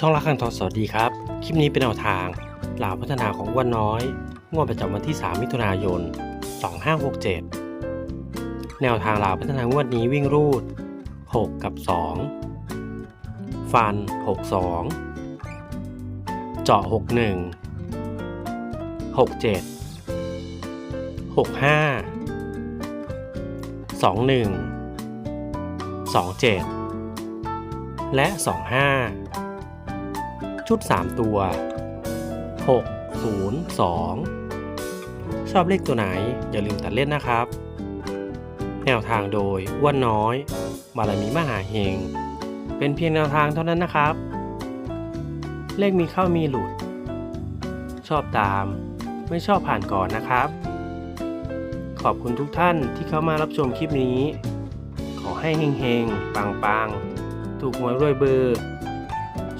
ช่องรักคังทองสวัสดีครับ คลิปนี้เป็นแนวทางหลาพัฒนาของวันน้อย งวดประจำวันที่ 3 มิถุนายน 2567 แนวทางลาวพัฒนางวดนี้วิ่งรูด 6 กับ 2 ฟัน 6 2 เจาะ 6 1 6 7 6 5 2 1 2 7 และ 25 ชุด 3 ตัว 6 0 2 ชอบเลขตัวไหนอย่าลืมตัดเล่นนะครับ แนวทางโดยอ้วนน้อย บารมีมหาเฮง เป็นเพียงแนวทางเท่านั้นนะครับ เลขมีเข้ามีหลุด ชอบตาม ไม่ชอบผ่านก่อนนะครับ ขอบคุณทุกท่านที่เข้ามารับชมคลิปนี้ ขอให้เฮงๆปังๆถูกหวยรวยเบอร์